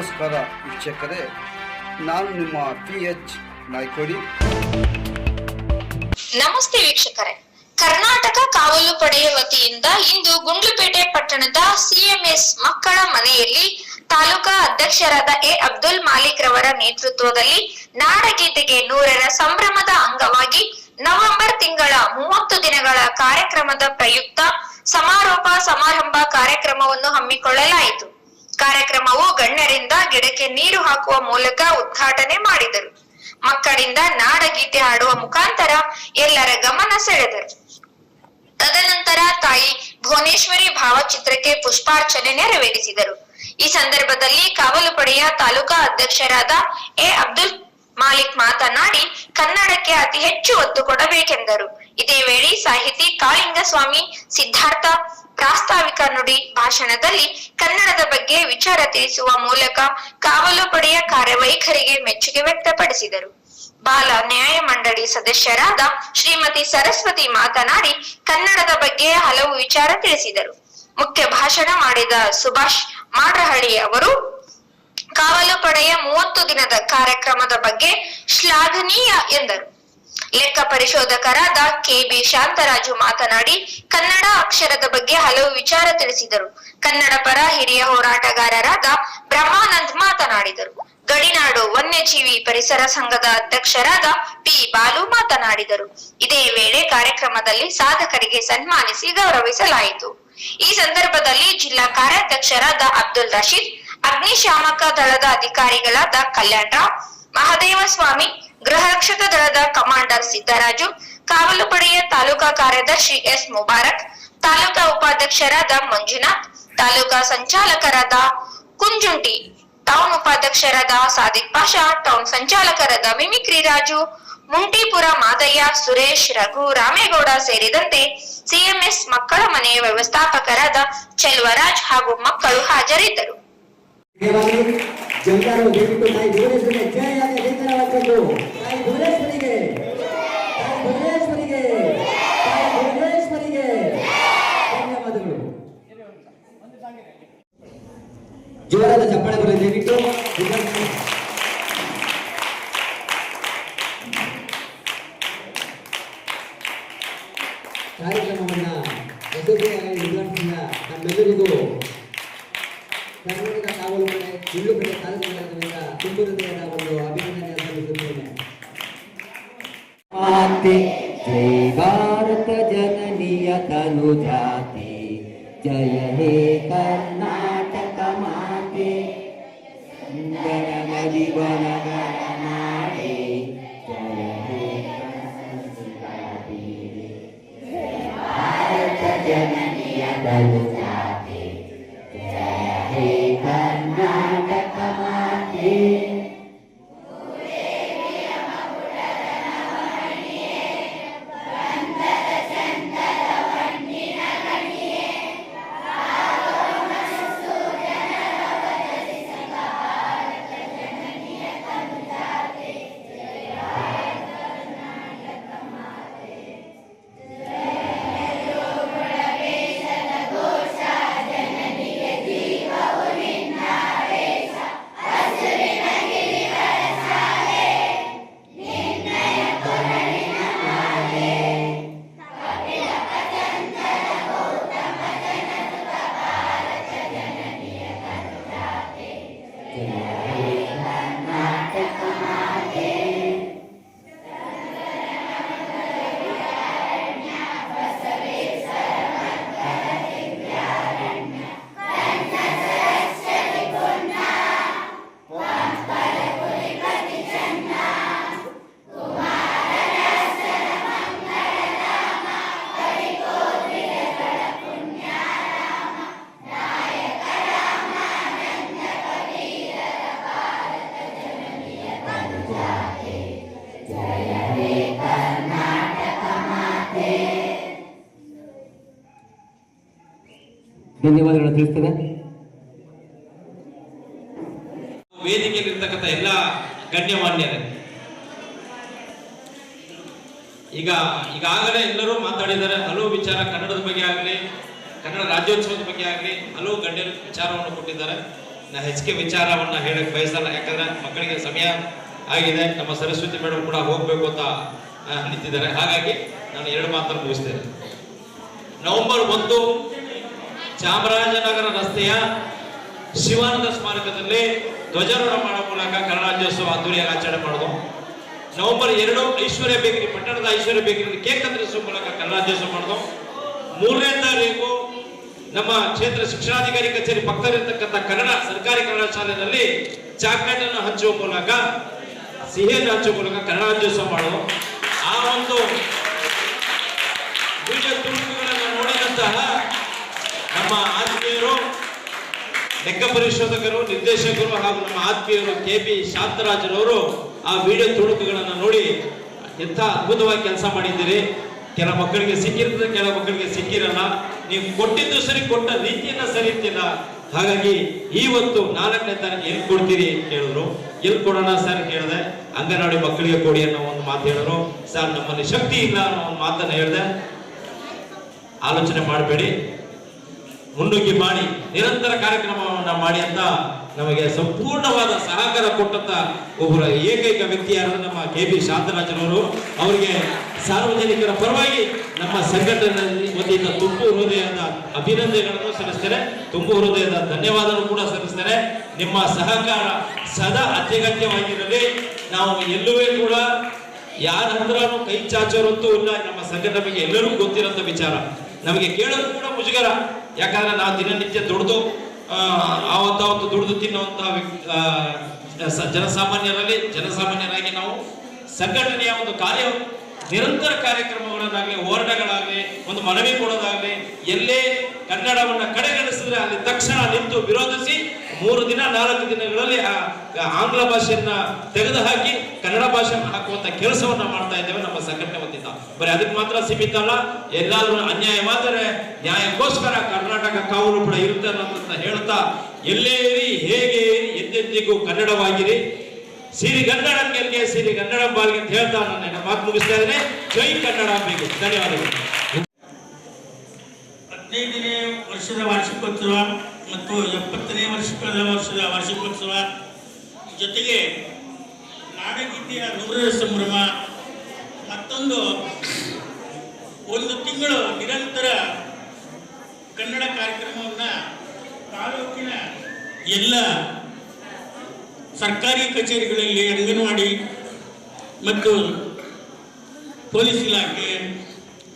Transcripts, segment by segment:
ನಮಸ್ಕಾರ ವೀಕ್ಷಕರೇ, ನಾನು ನಿಮ್ಮ ಪಿ ಎಚ್ ನಾಯ್ಕೋಡಿ. ನಮಸ್ತೆ ವೀಕ್ಷಕರೇ. ಕರ್ನಾಟಕ ಕಾವಲು ಪಡೆಯ ವತಿಯಿಂದ ಇಂದು ಗುಂಡ್ಲುಪೇಟೆ ಪಟ್ಟಣದ ಸಿಎಂಎಸ್ ಮಕ್ಕಳ ಮನೆಯಲ್ಲಿ ತಾಲೂಕಾ ಅಧ್ಯಕ್ಷರಾದ ಎ ಅಬ್ದುಲ್ ಮಾಲಿಕ್ ರವರ ನೇತೃತ್ವದಲ್ಲಿ ನಾಡಗೀತೆಗೆ ನೂರರ ಸಂಭ್ರಮದ ಅಂಗವಾಗಿ ನವೆಂಬರ್ ತಿಂಗಳ ಮೂವತ್ತು ದಿನಗಳ ಕಾರ್ಯಕ್ರಮದ ಪ್ರಯುಕ್ತ ಸಮಾರೋಪ ಸಮಾರಂಭ ಕಾರ್ಯಕ್ರಮವನ್ನು ಹಮ್ಮಿಕೊಳ್ಳಲಾಯಿತು. ಕಾರ್ಯಕ್ರಮವು ಗಣ್ಯರಿಂದ ಗಿಡಕ್ಕೆ ನೀರು ಹಾಕುವ ಮೂಲಕ ಉದ್ಘಾಟನೆ ಮಾಡಿದರು. ಮಕ್ಕಳಿಂದ ನಾಡಗೀತೆ ಹಾಡುವ ಮುಖಾಂತರ ಎಲ್ಲರ ಗಮನ ಸೆಳೆದರು. ತದನಂತರ ತಾಯಿ ಭುವನೇಶ್ವರಿ ಭಾವಚಿತ್ರಕ್ಕೆ ಪುಷ್ಪಾರ್ಚನೆ ನೆರವೇರಿಸಿದರು. ಈ ಸಂದರ್ಭದಲ್ಲಿ ಕಾವಲು ಪಡೆಯ ತಾಲೂಕಾ ಅಧ್ಯಕ್ಷರಾದ ಎ. ಅಬ್ದುಲ್ ಮಾಲಿಕ್ ಮಾತನಾಡಿ, ಕನ್ನಡಕ್ಕೆ ಅತಿ ಹೆಚ್ಚು ಒತ್ತು ಕೊಡಬೇಕೆಂದರು. ಇದೇ ವೇಳೆ ಸಾಹಿತಿ ಕಾಳಿಂಗಸ್ವಾಮಿ ಸಿದ್ಧಾರ್ಥ ಪ್ರಾಸ್ತಾವಿಕ ನುಡಿ ಭಾಷಣದಲ್ಲಿ ಕನ್ನಡದ ಬಗ್ಗೆ ವಿಚಾರ ತಿಳಿಸುವ ಮೂಲಕ ಕಾವಲು ಪಡೆಯ ಕಾರ್ಯವೈಖರಿಗೆ ಮೆಚ್ಚುಗೆ ವ್ಯಕ್ತಪಡಿಸಿದರು. ಬಾಲ ನ್ಯಾಯ ಮಂಡಳಿ ಸದಸ್ಯರಾದ ಶ್ರೀಮತಿ ಸರಸ್ವತಿ ಮಾತನಾಡಿ, ಕನ್ನಡದ ಬಗ್ಗೆ ಹಲವು ವಿಚಾರ ತಿಳಿಸಿದರು. ಮುಖ್ಯ ಭಾಷಣ ಮಾಡಿದ ಸುಭಾಷ್ ಮಾಡ್ರಹಳ್ಳಿ ಅವರು, ಕಾವಲು ಪಡೆಯ ಮೂವತ್ತು ದಿನದ ಕಾರ್ಯಕ್ರಮದ ಬಗ್ಗೆ ಶ್ಲಾಘನೀಯ ಎಂದರು. ಲೆಕ್ಕ ಪರಿಶೋಧಕರಾದ ಕೆಬಿ ಶಾಂತರಾಜು ಮಾತನಾಡಿ, ಕನ್ನಡ ಅಕ್ಷರದ ಬಗ್ಗೆ ಹಲವು ವಿಚಾರ ತಿಳಿಸಿದರು. ಕನ್ನಡ ಪರ ಹಿರಿಯ ಹೋರಾಟಗಾರರಾದ ಬ್ರಹ್ಮಾನಂದ್ ಮಾತನಾಡಿದರು. ಗಡಿನಾಡು ವನ್ಯಜೀವಿ ಪರಿಸರ ಸಂಘದ ಅಧ್ಯಕ್ಷರಾದ ಪಿ ಬಾಲು ಮಾತನಾಡಿದರು. ಇದೇ ವೇಳೆ ಕಾರ್ಯಕ್ರಮದಲ್ಲಿ ಸಾಧಕರಿಗೆ ಸನ್ಮಾನಿಸಿ ಗೌರವಿಸಲಾಯಿತು. ಈ ಸಂದರ್ಭದಲ್ಲಿ ಜಿಲ್ಲಾ ಕಾರ್ಯಾಧ್ಯಕ್ಷರಾದ ಅಬ್ದುಲ್ ರಶೀದ್, ಅಗ್ನಿಶಾಮಕ ದಳದ ಅಧಿಕಾರಿಗಳಾದ ಕಲ್ಯಾಣ ರಾವ್ ಮಹದೇವ ಸ್ವಾಮಿ ಗೃಹ ರಕ್ಷಕ ದಳದ ಕಮಾಂಡರ್ ಸಿದ್ದರಾಜು ಕಾವಲು ಪಡೆಯ ತಾಲೂಕಾ ಕಾರ್ಯದರ್ಶಿ ಎಸ್ ಮುಬಾರಕ್, ತಾಲೂಕಾ ಉಪಾಧ್ಯಕ್ಷರಾದ ಮಂಜುನಾಥ್, ತಾಲೂಕಾ ಸಂಚಾಲಕರಾದ ಕುಂಜುಂಟಿ, ಟೌನ್ ಉಪಾಧ್ಯಕ್ಷರಾದ ಸಾದಿಕ್ ಪಾಷಾ, ಟೌನ್ ಸಂಚಾಲಕರಾದ ಮಿಮಿಕ್ರಿ ರಾಜು, ಮುಂಟಿಪುರ ಮಾದಯ್ಯ, ಸುರೇಶ್, ರಘು, ರಾಮೇಗೌಡ ಸೇರಿದಂತೆ ಸಿಎಂಎಸ್ ಮಕ್ಕಳ ಮನೆಯ ವ್ಯವಸ್ಥಾಪಕರಾದ ಚೆಲ್ವರಾಜ್ ಹಾಗೂ ಮಕ್ಕಳು ಹಾಜರಿದ್ದರು. ತಾಯಿ ಭುವನೇಶ್ವರಿಗೆ. ತಾಯಿ ಭುವನೇಶ್ವರಿಗೆ. ತಾಯಿ ಭುವನೇಶ್ವರಿಗೆ. ಧನ್ಯವಾದಗಳು. ಜೋರಾದ ಚಪ್ಪಾಳೆ ಬರಲಿ ದಯವಿಟ್ಟು ಕಾರ್ಯಕ್ರಮವನ್ನ ಯಶಸ್ವಿಯಾಗಿ ಉದ್ಘಾಟಿಸಿದ ನಮ್ಮೆಲ್ಲರಿಗೂ ಕರ್ನಾಟಕ ಕಾವಲು ಪಡೆ ಗುಂಡ್ಲುಪೇಟೆ ಪಡೆ ತುಂಬು ಹೃದಯದ ಒಂದು ಅಭಿನಂದನೆ. जाति। जय भारत जननीय तनु जाति। जय हे कर्नाटक माते। गणगणि गणगणनाटे जय हे भारत जननीय तनु ಧನ್ಯವಾದಗಳು ತಿಳಿಸ್ತೇನೆ. ವೇದಿಕೆಯಲ್ಲಿರ್ತಕ್ಕಂಥ ಎಲ್ಲ ಗಣ್ಯಮಾನ್ಯರೇ, ಈಗ ಈಗಾಗಲೇ ಎಲ್ಲರೂ ಮಾತಾಡಿದ್ದಾರೆ. ಹಲವು ವಿಚಾರ ಕನ್ನಡದ ಬಗ್ಗೆ ಆಗಲಿ, ಕನ್ನಡ ರಾಜ್ಯೋತ್ಸವದ ಬಗ್ಗೆ ಆಗಲಿ, ಹಲವು ಗಣ್ಯರು ವಿಚಾರವನ್ನು ಕೊಟ್ಟಿದ್ದಾರೆ. ನಾ ಹೆಚ್ಚಿಗೆ ವಿಚಾರವನ್ನು ಹೇಳಕ್ಕೆ ಬಯಸಲ್ಲ, ಯಾಕಂದ್ರೆ ಮಕ್ಕಳಿಗೆ ಸಮಯ ಆಗಿದೆ ನಮ್ಮ ಸರಸ್ವತಿ ಮೇಡಮ್ ಕೂಡ ಹೋಗ್ಬೇಕು ಅಂತ ನಿಂತಿದ್ದಾರೆ. ಹಾಗಾಗಿ ನಾನು ಎರಡು ಮಾತನ್ನು ಮುಗಿಸ್ತೇನೆ. ನವೆಂಬರ್ ಒಂದು, ಚಾಮರಾಜನಗರ ರಸ್ತೆಯ ಶಿವಾನಂದ ಸ್ಮಾರಕದಲ್ಲಿ ಧ್ವಜಾರೋಹಣ ಮೂಲಕ ಕನ್ನಡ ರಾಜ್ಯೋತ್ಸವ ಅದ್ದೂರಿಯಾಗಿ ಆಚರಣೆ ಮಾಡೋದು ನವೆಂಬರ್ ಎರಡು, ಐಶ್ವರ್ಯ ಬೇಕರಿ, ಪಟ್ಟಣದ ಐಶ್ವರ್ಯ ಬೇಕರಿ ಕೇಕ್ ಕತ್ತರಿಸುವ ಮೂಲಕ ಕನ್ನಡ ರಾಜ್ಯೋತ್ಸವ ಮಾಡೋದು ಮೂರನೇ ತಾರೀಕು, ನಮ್ಮ ಕ್ಷೇತ್ರ ಶಿಕ್ಷಣಾಧಿಕಾರಿ ಕಚೇರಿ ಪಕ್ಕದಲ್ಲಿರ್ತಕ್ಕಂಥ ಕನ್ನಡ ಸರ್ಕಾರಿ ಕನ್ನಡ ಶಾಲೆಯಲ್ಲಿ ಚಾಕ್ಲೇಟ್ ಅನ್ನು ಹಂಚುವ ಮೂಲಕ ಸಿಹಿಯನ್ನು ರಾಜ್ಯ ಮೂಲಕ ಕನ್ನಡ ರಾಜ್ಯೋತ್ಸವ ಮಾಡೋದು ಆ ಒಂದು ವಿಡಿಯೋ ತುಣುಕುಗಳನ್ನು ನೋಡಿದಂತಹ ನಮ್ಮ ಆತ್ಮೀಯರು ಲೆಕ್ಕ ಪರಿಶೋಧಕರು, ನಿರ್ದೇಶಕರು ಹಾಗೂ ನಮ್ಮ ಆತ್ಮೀಯರು ಕೆ ಪಿ ಶಾಂತರಾಜರವರು ಆ ವಿಡಿಯೋ ತುಣುಕುಗಳನ್ನು ನೋಡಿ ಎಂಥ ಅದ್ಭುತವಾಗಿ ಕೆಲಸ ಮಾಡಿದ್ದೀರಿ. ಕೆಲ ಮಕ್ಕಳಿಗೆ ಸಿಕ್ಕಿರ್ತದೆ, ಕೆಲ ಮಕ್ಕಳಿಗೆ ಸಿಕ್ಕಿರಲ್ಲ. ನೀವು ಕೊಟ್ಟಿದ್ದು ಸರಿ, ಕೊಟ್ಟ ರೀತಿಯನ್ನ ಸರಿ ಇರ್ತಿಲ್ಲ ಹಾಗಾಗಿ ಇವತ್ತು ನಾಲ್ಕನೇ ತಾರೀಕು ಎಲ್ಲಿ ಕೊಡ್ತೀರಿ ಅಂತ ಕೇಳಿದ್ರು. ಎಲ್ಲಿ ಕೊಡೋಣ ಸರ್ ಕೇಳಿದೆ. ಅಂಗನವಾಡಿ ಮಕ್ಕಳಿಗೆ ಕೊಡಿ ಅನ್ನೋ ಒಂದು ಮಾತು ಹೇಳಿದ್ರು. ಸರ್, ನಮ್ಮಲ್ಲಿ ಶಕ್ತಿ ಇಲ್ಲ ಅನ್ನೋ ಒಂದು ಮಾತನ್ನು ಹೇಳಿದೆ. ಆಲೋಚನೆ ಮಾಡಬೇಡಿ. ಮುನ್ನುಗ್ಗಿ ಮಾಡಿ. ನಿರಂತರ ಕಾರ್ಯಕ್ರಮವನ್ನು ಮಾಡಿ ಅಂತ ನಮಗೆ ಸಂಪೂರ್ಣವಾದ ಸಹಕಾರ ಕೊಟ್ಟಂತ ಒಬ್ಬರ ಏಕೈಕ ವ್ಯಕ್ತಿ ಯಾರು ನಮ್ಮ ಕೆ ಬಿ ಶಾಂತರಾಜನವರು. ಅವರಿಗೆ ಸಾರ್ವಜನಿಕರ ಪರವಾಗಿ ನಮ್ಮ ಸಂಘಟನೆ ವತಿಯಿಂದ ತುಂಬು ಹೃದಯದ ಅಭಿನಂದನೆಗಳನ್ನು ಸಲ್ಲಿಸ್ತಾರೆ ತುಂಬು ಹೃದಯದ ಧನ್ಯವಾದಗಳು ಕೂಡ ಸಲ್ಲಿಸ್ತಾರೆ ನಿಮ್ಮ ಸಹಕಾರ ಸದಾ ಅತ್ಯಗತ್ಯವಾಗಿರಲಿ. ನಾವು ಎಲ್ಲುವೇ ಕೂಡ ಯಾರ ಹತ್ರನೂ ಕೈ ಚಾಚೋರಂತೂ ಇಲ್ಲ. ನಮ್ಮ ಸಂಘಟನೆ ಬಗ್ಗೆ ಎಲ್ಲರಿಗೂ ಗೊತ್ತಿರೋಂಥ ವಿಚಾರ. ನಮಗೆ ಕೇಳೋದು ಕೂಡ ಮುಜುಗರ. ಯಾಕಂದ್ರೆ ನಾವು ದಿನನಿತ್ಯ ದುಡಿದು ಆವತ್ತಾವತ್ತು ದುಡಿದು ತಿನ್ನುವಂತ ವ್ಯಕ್ತಿ- ಆ, ಜನಸಾಮಾನ್ಯರಲ್ಲಿ ಜನಸಾಮಾನ್ಯರಾಗಿ ನಾವು ಸಂಘಟನೆಯ ಒಂದು ಕಾರ್ಯ ನಿರಂತರ ಕಾರ್ಯಕ್ರಮಗಳನ್ನಾಗಲಿ ಹೋರಾಟಗಳಾಗಲಿ ಒಂದು ಮನವಿ ಕೊಡೋದಾಗಲಿ ಎಲ್ಲೇ ಕನ್ನಡವನ್ನು ಕಡೆಗಣಿಸಿದ್ರೆ ಅಲ್ಲಿ ತಕ್ಷಣ ನಿಂತು ವಿರೋಧಿಸಿ ಮೂರು ದಿನ ನಾಲ್ಕು ದಿನಗಳಲ್ಲಿ ಆಂಗ್ಲ ಭಾಷೆಯನ್ನ ತೆಗೆದು ಕನ್ನಡ ಹಾಕುವಂತ ಕೆಲಸವನ್ನ ಮಾಡ್ತಾ ಇದ್ದೇವೆ ನಮ್ಮ ಸಂಘಟನೆ ವತಿಯಿಂದ. ಬರೀ ಅದಕ್ಕೆ ಮಾತ್ರ ಸೀಮಿತ ಅಲ್ಲ, ಎಲ್ಲಾದ್ರೂ ಅನ್ಯಾಯವಾದರೆ ನ್ಯಾಯಕ್ಕೋಸ್ಕರ ಕರ್ನಾಟಕ ಕಾವಲು ಕೂಡ ಇರುತ್ತೆ ಅನ್ನೋದನ್ನ ಹೇಳ್ತಾ ಎಲ್ಲೇ ಇರಿ, ಹೇಗೆ ಎಂದೆಂದಿಗೂ ಕನ್ನಡವಾಗಿರಿ. ಸಿರಿ ಕನ್ನಡ ಗೆಲ್ಗೆ ಸಿರಿ ಕನ್ನಡ ಬಾಲ್ಗೆ ಅಂತ ಹೇಳ್ತಾ ನಾನು ನನ್ನ ಮಾತು ಮುಗಿಸ್ತಾ ಇದ್ದೇನೆ. ಜೈ ಕನ್ನಡ ಬೇಕು ಧನ್ಯವಾದಗಳು. ಹದಿನೈದನೇ ವರ್ಷದ ವಾರ್ಷಿಕೋತ್ಸವ ಮತ್ತು ಎಪ್ಪತ್ತನೇ ವರ್ಷದ ವರ್ಷದ ವಾರ್ಷಿಕೋತ್ಸವ ಜೊತೆಗೆ ನಾಡಗೀತೆಯ ನೂರರ ಸಂಭ್ರಮ. ಮತ್ತೊಂದು, ಒಂದು ತಿಂಗಳು ನಿರಂತರ ಕನ್ನಡ ಕಾರ್ಯಕ್ರಮವನ್ನು ತಾಲೂಕಿನ ಎಲ್ಲ ಸರ್ಕಾರಿ ಕಚೇರಿಗಳಲ್ಲಿ ಅಂಗನವಾಡಿ ಮತ್ತು ಪೊಲೀಸ್ ಇಲಾಖೆ,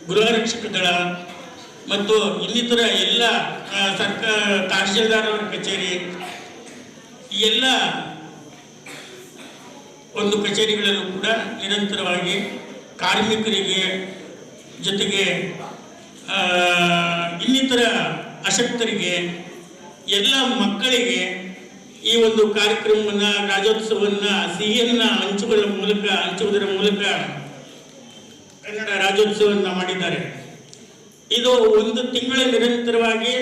ಗೃಹ ರಕ್ಷಕ ದಳ ಮತ್ತು ಇನ್ನಿತರ ಎಲ್ಲ ಸರ್ಕಾರ ತಹಶೀಲ್ದಾರ್ ಕಚೇರಿ ಎಲ್ಲ ಒಂದು ಕಚೇರಿಗಳಲ್ಲೂ ಕೂಡ ನಿರಂತರವಾಗಿ ಕಾರ್ಮಿಕರಿಗೆ ಜೊತೆಗೆ ಇನ್ನಿತರ ಅಶಕ್ತರಿಗೆ, ಎಲ್ಲ ಮಕ್ಕಳಿಗೆ ಈ ಒಂದು ಕಾರ್ಯಕ್ರಮವನ್ನು, ರಾಜ್ಯೋತ್ಸವವನ್ನು, ಸಿಹಿಯನ್ನು ಹಂಚುವುದರ ಮೂಲಕ ಹಂಚುವುದರ ಮೂಲಕ ಕನ್ನಡ ರಾಜ್ಯೋತ್ಸವವನ್ನು ಮಾಡಿದ್ದಾರೆ. ಇದು ಒಂದು ತಿಂಗಳ ನಿರಂತರವಾಗಿ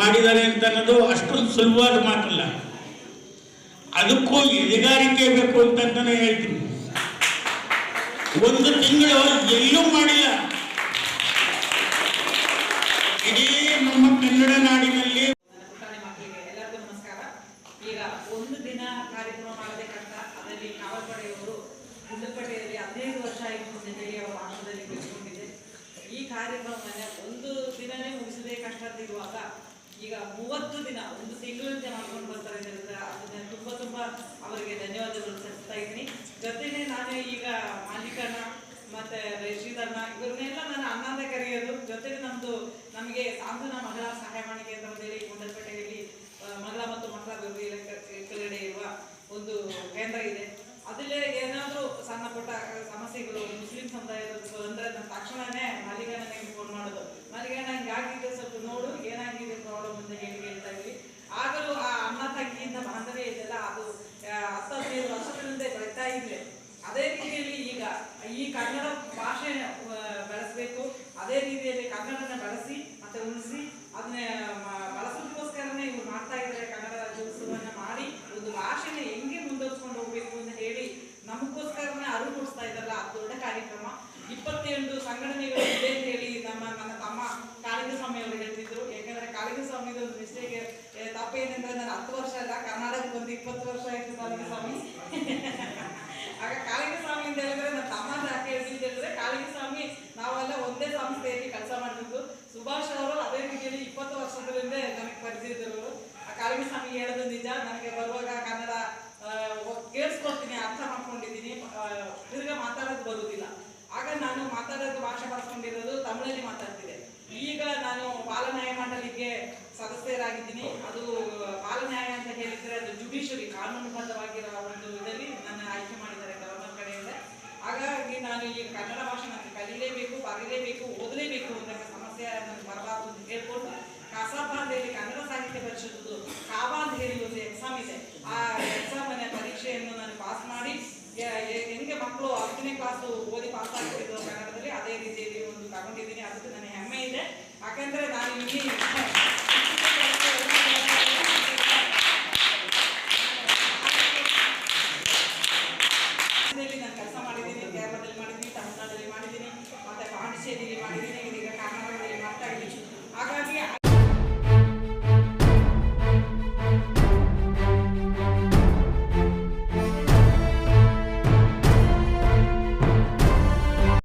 ಮಾಡಿದ್ದಾರೆ ಅಂತ ಅನ್ನೋದು ಅಷ್ಟೊಂದು ಸುಲಭವಾದ ಮಾತಲ್ಲ. ಅದಕ್ಕೂ ಎದೆಗಾರಿಕೆ ಬೇಕು ಅಂತ ನಾನು ಹೇಳ್ತೀನಿ. ಒಂದು ತಿಂಗಳು ಎಲ್ಲೂ ಮಾಡಿಲ್ಲ. ಇಡೀ ನಮ್ಮ ಕನ್ನಡ ನಾಡಿನಲ್ಲಿ ಮಕ್ಕಳಿಗೆ ಎಲ್ಲರಿಗೂ ನಮಸ್ಕಾರ. ಈಗ ಒಂದು ದಿನ ಕಾರ್ಯಕ್ರಮ ಮಾಡದೆ ಕಷ್ಟ ಅದರಲ್ಲಿ ಕಾವಲ್ಪಡೆಯವರು ಗುಂಡಪೇಟೆಯಲ್ಲಿ ಹದಿನೈದು ವರ್ಷ ಆಯಿತು ಅಂತ ಹೇಳಿ ಅವರ ಆಶ್ರಮದಲ್ಲಿ ಬೆಳೆಸ್ಕೊಂಡಿದೆ ಈ ಕಾರ್ಯಕ್ರಮವನ್ನು ಒಂದು ದಿನನೇ ಮುಗಿಸದೆ ಕಷ್ಟ ಈಗ ಮೂವತ್ತು ದಿನ, ಒಂದು ತಿಂಗಳಿಂದ ಮಾಡ್ಕೊಂಡು ಬರ್ತಾರೆ ಅದನ್ನ ಅವರಿಗೆ ಧನ್ಯವಾದಗಳು ಸಲ್ಲಿಸ್ತಾ ಇದ್ದೀನಿ. ಜೊತೆಗೆ ನಾನು ಈಗ ಮಾಲೀಕನ ಮತ್ತೆ ಶ್ರೀಧರ್ನ ಇವ್ರನ್ನೆಲ್ಲ ನಾನು ಅನ್ನದ ಕರೆಯೋದು. ಜೊತೆಗೆ ನಮ್ದು ನಮಗೆ ಸಾಂತ್ವನ ಮಹಿಳಾ ಸಹಾಯವಾಣಿ ಕೇಂದ್ರ ಹೇಳಿ ಗುಂಡಲ್ಪೇಟೆಯಲ್ಲಿ ಆ, ಮಹಿಳಾ ಮತ್ತು ಮಕ್ಕಳ ಅಭಿವೃದ್ಧಿ ಇಲಾಖೆ ಕೆಳಗಡೆ ಇರುವ ಒಂದು ಕೇಂದ್ರ ಇದೆ ಅದಲ್ಲೇ ಏನಾದರೂ ಸಣ್ಣ ಪುಟ್ಟ ಸಮಸ್ಯೆಗಳು ಮುಸ್ಲಿಂ ಸಮುದಾಯದ ಅಂದ್ರೆ ನಾನು ತಕ್ಷಣನೇ ಮಲ್ಲಿಗಣ್ಣನಿಗೆ ಫೋನ್ ಮಾಡೋದು ಮಲ್ಲಿಗಣ್ಣ ಹಿಂಗಾಗಿದೆ ಸ್ವಲ್ಪ ನೋಡು ಏನಾಗಿದೆ ಪ್ರಾಬ್ಲಮ್ ಅಂತ ಹೇಳಿ ಹೇಳ್ತಾ ಇದ್ವಿ ಆಗಲೂ ಆ ಅಣ್ಣ ತಂಗಿಯಿಂದ ಬಾಂಧವ್ಯ ಇದೆಲ್ಲ ಅದು ಆ, ಹತ್ತು ಹದಿನೈದು ವರ್ಷಗಳಿಂದ ಬೆಳೀತಾ ಇದೆ ಅದೇ ರೀತಿಯಲ್ಲಿ ಈಗ ಈ ಕನ್ನಡ ಭಾಷೆ ಆ, ಬೆಳೆಸಬೇಕು ಅದೇ ರೀತಿಯಲ್ಲಿ ಕನ್ನಡನ ಬೆಳೆಸಿ ಮತ್ತೆ ಉಳಿಸಿ ಅದನ್ನ ಮ- ಬಳಸೋದಕ್ಕೋಸ್ಕರನೇ ಇವ್ರು ಮಾಡ್ತಾ ಇದ್ದಾರೆ ಕನ್ನಡ ರಾಜ್ಯೋತ್ಸವವನ್ನ ಮಾಡಿ ಒಂದು ಭಾಷೆನ ಹೆಂಗೆ ಮುಂದುವರ್ಸ್ಕೊಂಡು ಹೋಗ್ಬೇಕು ಅಂತ ಹೇಳಿ ನಮಗೋಸ್ಕರನೇ ಅರಿವು ಮೂಡಿಸ್ತಾ ಇದ್ದಾರಲ್ಲ ಅದು ದೊಡ್ಡ ಕಾರ್ಯಕ್ರಮ ಇಪ್ಪತ್ತೇಳು ಸಂಘಟನೆಗಳು ಮಿಸ್ಟೇಕ್ ತಪ್ಪೇನೆಂದ್ರೆ ನಾನು ಹತ್ತು ವರ್ಷ ಅಲ್ಲ, ಕರ್ನಾಟಕಕ್ಕೆ ಬಂದು ಇಪ್ಪತ್ತು ವರ್ಷ ಆಯ್ತು ಕಾಳಿಂಗ ಸ್ವಾಮಿ. ಆಗ ಕಾಳಿಂಗ ಸ್ವಾಮಿ ಅಂತ ಹೇಳಿದ್ರೆ ನನ್ನ ತಮ್ಮ ಯಾಕೆ ಹೇಳಿದ್ರೆ, ಕಾಳಿಂಗ ಸ್ವಾಮಿ, ನಾವೆಲ್ಲ ಒಂದೇ ಸಂಸ್ಥೆಯಲ್ಲಿ ಕೆಲಸ ಮಾಡಿದ್ದು ಸುಭಾಷ್ ಅವರು ಅದೇ ರೀತಿಯಲ್ಲಿ ಇಪ್ಪತ್ತು ವರ್ಷಗಳಿಂದ ನನಗೆ ಪರಿಚಯದವರು ಆ ಕಾಳಿಂಗ ಸ್ವಾಮಿ ಹೇಳೋದು ನಿಜ, ನನಗೆ ಬರುವಾಗ ಕನ್ನಡ ಕೇಳಿಸ್ಕೊಳ್ತೀನಿ, ಅರ್ಥ ಮಾಡ್ಕೊಂಡಿದ್ದೀನಿ. ತಿರ್ಗ ಮಾತಾಡೋದು ಬರುವುದಿಲ್ಲ ಆಗ ನಾನು ಮಾತಾಡೋದು, ಭಾಷೆ ಬಳಸ್ಕೊಂಡಿರೋದು ತಮಿಳಲ್ಲಿ ಮಾತಾಡ್ತಿದ್ದೆ. ಈಗ ನಾನು ಬಾಲನ್ಯಾಯ ಮಂಡಳಿಗೆ ಸದಸ್ಯರಾಗಿದ್ದೀನಿ. ಅದು ಬಾಲನ್ಯಾಯ ಅಂತ ಹೇಳಿದ್ರೆ ಅದು ಜುಡಿಷರಿ ಕಾನೂನುಬದ್ಧವಾಗಿರೋ ಒಂದು ಇದರಲ್ಲಿ ನನ್ನ ಆಯ್ಕೆ ಮಾಡಿದ್ದಾರೆ ಗವರ್ನರ್ ಕಡೆಯಿಂದ. ಹಾಗಾಗಿ ನಾನು ಈ ಕನ್ನಡ ಭಾಷೆ ನನಗೆ ಕಲೀಲೇಬೇಕು, ಬರೀಲೇಬೇಕು, ಓದಲೇಬೇಕು ಅಂತ ಸಮಸ್ಯೆ ನನಗೆ ಬರಬಾರ್ದು ಅಂತ ಹೇಳ್ಕೊಂಡು ಕಸಾಪ ಕನ್ನಡ ಸಾಹಿತ್ಯ ಪರಿಷತ್ತು ಕಾವಾದ್ ಹೇಳಿ ಒಂದು ಎಕ್ಸಾಮ್ ಇದೆ. ಆ ಎಕ್ಸಾಮ್ ಪರೀಕ್ಷೆಯನ್ನು ನಾನು ಪಾಸ್ ಮಾಡಿ ಹೆಂಗೆ ಮಕ್ಕಳು ಹತ್ತನೇ ಕ್ಲಾಸು ಓದಿ ಪಾಸ್ ಆಗ್ತಿದ್ರು ಕನ್ನಡದಲ್ಲಿ, ಅದೇ ರೀತಿಯಲ್ಲಿ ಒಂದು ತಗೊಂಡಿದ್ದೀನಿ. ಅದಕ್ಕೆ ನನಗೆ ಹೆಮ್ಮೆ ಇದೆ. ಯಾಕಂದರೆ ನಾನು ಇಲ್ಲಿ